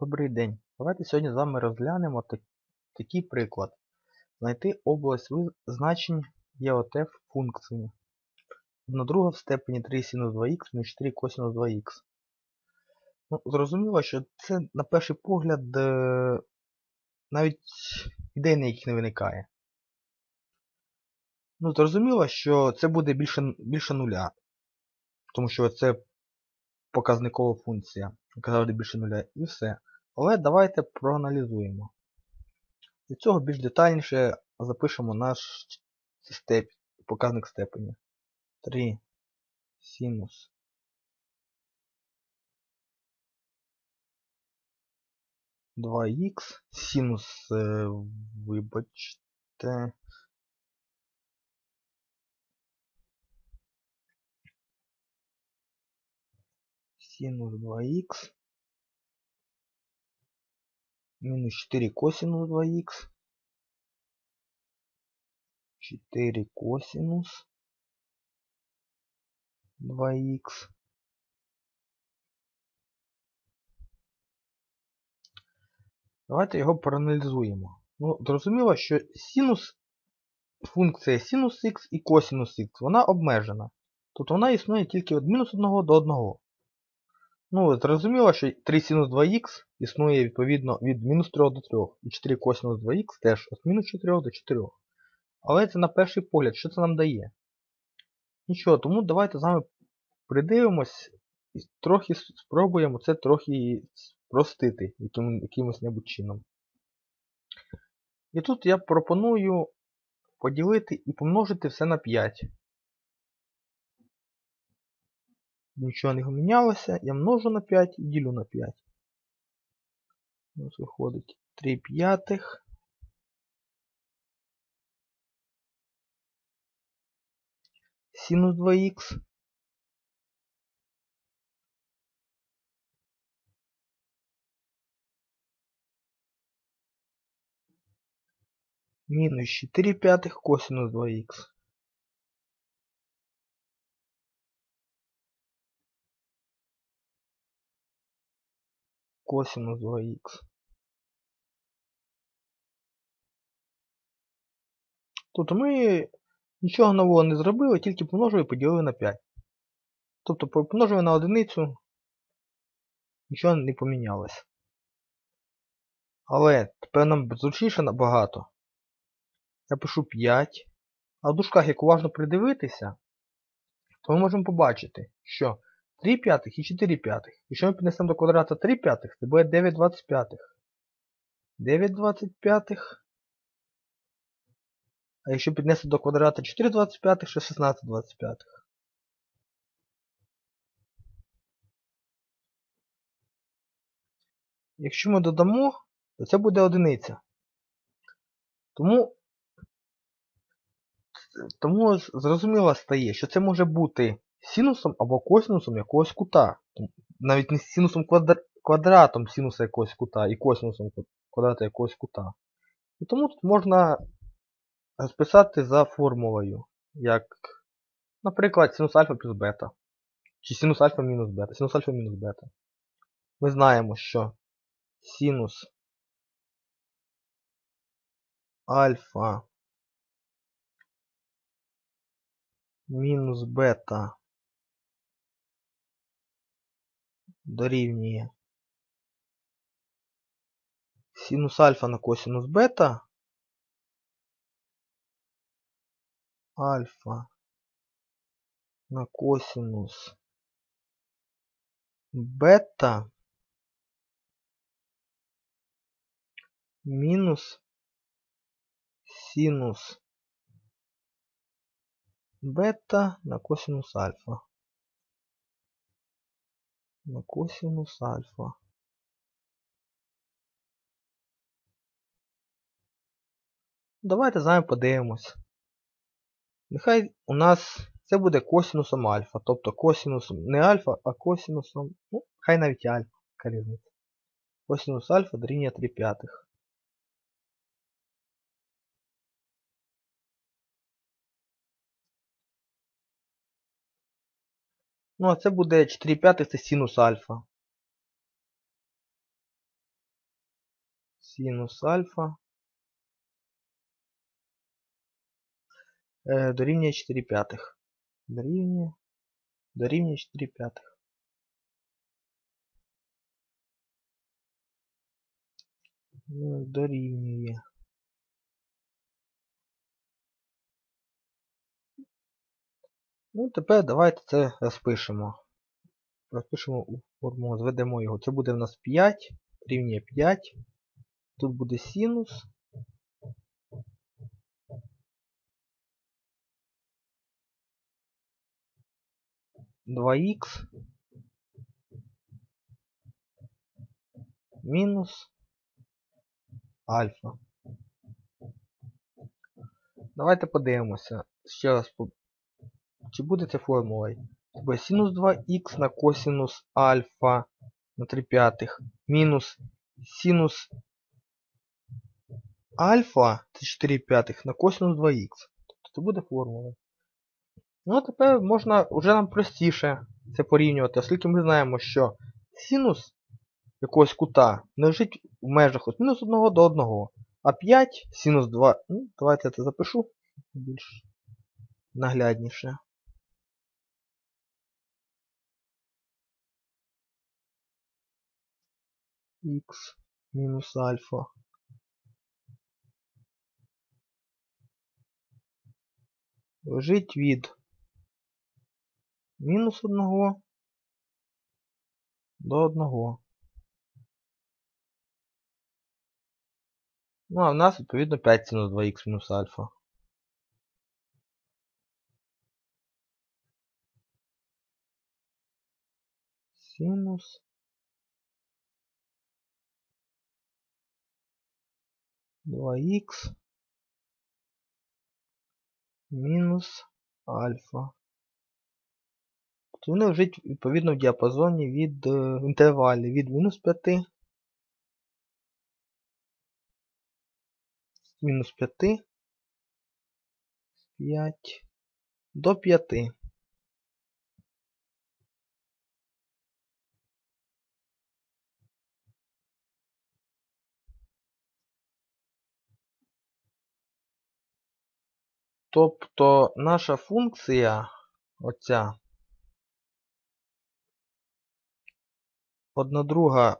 Добрий день. Давайте сьогодні з вами розглянемо так- такий приклад. Знайти область значень ЄОТ функції. Одна друга в степені 3 синус 2х мінус 4 косинус 2х. Ну, зрозуміло, що це на перший погляд е, навіть ідей ніяких не виникає. Ну, зрозуміло, що це буде більше, більше нуля. Тому що це показникова функція, завжди більше нуля, і все. Але давайте проаналізуємо. Для цього більш детальніше запишемо наш степ, показник степені. 3 синус 2х, синус, е, вибачте. Синус 2х минус 4 косинус 2х 4 косинус 2х Давайте його проаналізуємо. Ну, зрозуміло, що синус функція синус х і косинус х, вона обмежена. Тобто вона існує тільки від мінус 1 до 1. Ну, зрозуміло, що 3 синус 2х існує відповідно від мінус 3 до 3. І 4 косинус 2х теж від мінус 4 до 4. Але це на перший погляд, що це нам дає? Нічого, тому давайте з вами придивимось і трохи спробуємо це трохи спростити яким, якимось небудь чином. І тут я пропоную поділити і помножити все на 5. Нічого не помінялося, я множу на 5 і ділю на 5. У нас виходить 3 п'ятих. Синус 2х. Минус 4 пятых косинус 2х. Косинус 2х. Тут ми нічого нового не зробили, тільки помножили і поділили на 5. Тобто помножили на одиницю, нічого не помінялося. Але тепер нам зручніше набагато. Я пишу 5. А в дужках, як уважно придивитися, то ми можемо побачити, що 3 п'ятих і 4 п'ятих. Якщо ми піднесемо до квадрата 3 п'ятих, це буде 9 25. 9 25. А якщо піднести до квадрата 4 25, ще 16 25. Якщо ми додамо, то це буде одиниця. Тому тому зрозуміло стає, що це може бути синусом або косинусом якогось кута. Навіть не синусом квадр... квадратом синуса якогось кута і косинусом квадрата якогось кута. І тому тут можна розписати за формулою, як, наприклад, синус альфа плюс бета. Чи синус альфа мінус бета. Синус альфа мінус бета. Ми знаємо, що синус альфа мінус бета дорівнює синус альфа на косинус бета альфа на косинус бета минус синус бета на косинус альфа. На косинус альфа. Давайте з вами подивимось. Нехай у нас це буде косинусом альфа. Тобто косинусом не альфа, а косинусом, ну, хай навіть альфа, різниця. Косинус альфа дорівнює 3 п'ятих. Ну, а це буде 4 п'ятих це синус альфа. синус альфа е, дорівнює 4 п'ятих. Дорівнює, дорівнює 4 п'ятих. Ну, Дорівнює. Ну, тепер давайте це розпишемо. Розпишемо у формулу, зведемо його. Це буде в нас 5, рівня 5. Тут буде синус. Два х мінус альфа. Давайте подивимося. Ще раз чи буде це формулою? Буде синус 2х на косинус альфа на 3 п'ятих мінус синус альфа це 4 п'ятих на косинус 2х. Тобто це буде формула. Ну, а тепер можна вже нам простіше це порівнювати, оскільки ми знаємо, що синус якогось кута лежить в межах від мінус 1 до 1. А 5 синус 2. Ну, давайте я це запишу більш наглядніше. Х мінус альфа. Лежить від мінус 1 до 1. Ну, а в нас, відповідно, 5 синус 2х мінус альфа. Синус 2х мінус альфа. Тобто вони лежать відповідно в діапазоні від в інтервалі від мінус 5 мінус 5 5 до 5. Тобто наша функція оця одна друга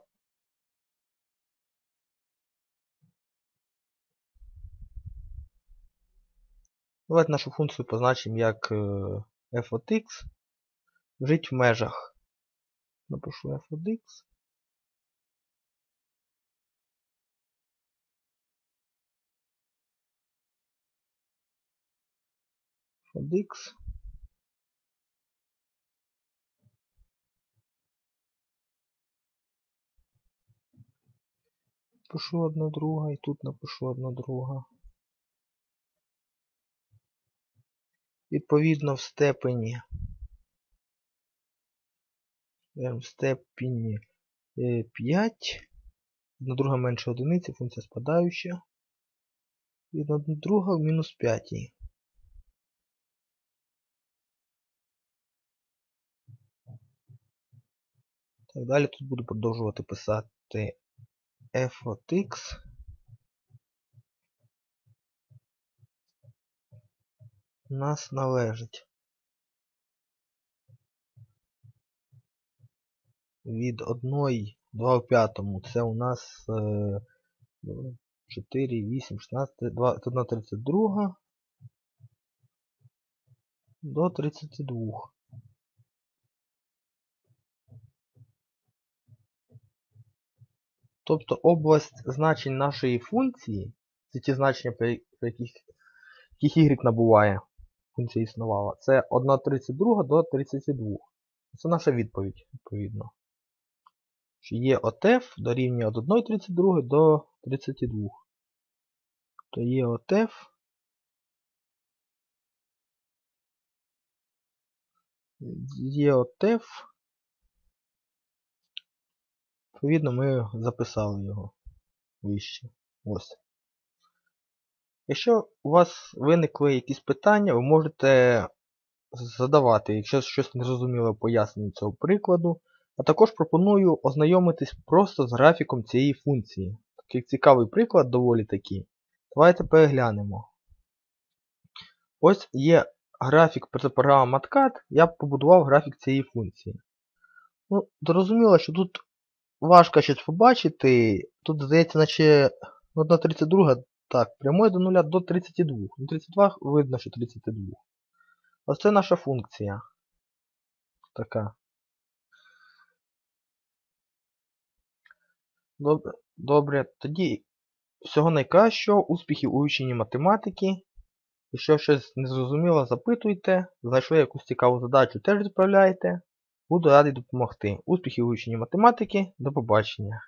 Давайте нашу функцію позначимо як f от x жить в межах. Напишу f от x. x Пишу одна друга і тут напишу одна друга. Відповідно в степені в степені 5, одна друга менше одиниці, функція спадаюча. І одна друга в мінус 5. Так, далі тут буду продовжувати писати f от x нас належить від 1 2 в п'ятому. Це у нас 4, 8, 16, 2, 1 32 до 32. Тобто область значень нашої функції, це ті значення, при яких, яких y набуває, функція існувала, це 1,32 до 32. Це наша відповідь, відповідно. Що є OTF дорівнює від 1,32 до 32. То є OTF є OTF Відповідно, ми записали його вище. Ось. Якщо у вас виникли якісь питання, ви можете задавати, якщо щось не зрозуміло пояснення цього прикладу. А також пропоную ознайомитись просто з графіком цієї функції. такий цікавий приклад доволі такий. Давайте переглянемо. Ось є графік це програма MatCat, я побудував графік цієї функції. Ну, Зрозуміло, що тут важко щось побачити. Тут, здається, наче 1.32, так, прямої до 0 до 32. Ну, 32 видно, що 32. Ось це наша функція. Така. Добре, добре. Тоді всього найкращого, успіхів у вивченні математики. Якщо щось незрозуміло, запитуйте. Знайшли якусь цікаву задачу, теж відправляйте. Буду радий допомогти. Успіхів у вивченні математики. До побачення.